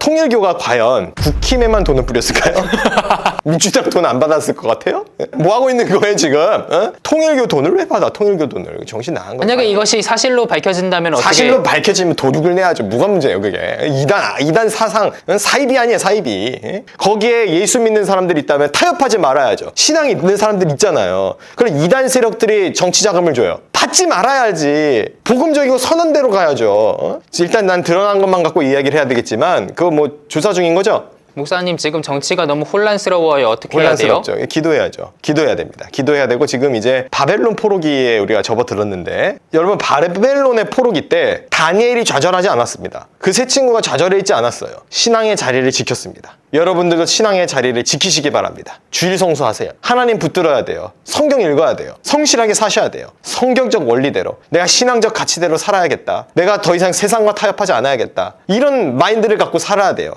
통일교가 과연 국힘에만 돈을 뿌렸을까요? 민주당 돈 안 받았을 것 같아요? 뭐 하고 있는 거예요 지금? 어? 통일교 돈을 왜 받아? 통일교 돈을 정신 나간 거야. 만약에 이것이 사실로 밝혀진다면 어떻게 사실로 밝혀지면 도둑을 내야죠. 뭐가 문제예요, 그게. 이단, 이단 사상, 사이비 아니에요, 사이비. 예? 거기에 예수 믿는 사람들이 있다면 타협하지 말아야죠. 신앙이 있는 사람들 있잖아요. 그럼 이단 세력들이 정치 자금을 줘요. 받지 말아야지. 복음적이고 선언대로 가야죠. 어? 일단 난 드러난 것만 갖고 이야기를 해야 되겠지만, 그거 뭐 조사 중인 거죠? 목사님 지금 정치가 너무 혼란스러워요. 어떻게 해야 돼요? 혼란스럽죠. 기도해야죠. 기도해야 됩니다. 기도해야 되고 지금 이제 바벨론 포로기에 우리가 접어들었는데 여러분 바벨론의 포로기 때 다니엘이 좌절하지 않았습니다. 그 세 친구가 좌절해 있지 않았어요. 신앙의 자리를 지켰습니다. 여러분들도 신앙의 자리를 지키시기 바랍니다. 주일 성수하세요. 하나님 붙들어야 돼요. 성경 읽어야 돼요. 성실하게 사셔야 돼요. 성경적 원리대로 내가 신앙적 가치대로 살아야겠다. 내가 더 이상 세상과 타협하지 않아야겠다. 이런 마인드를 갖고 살아야 돼요.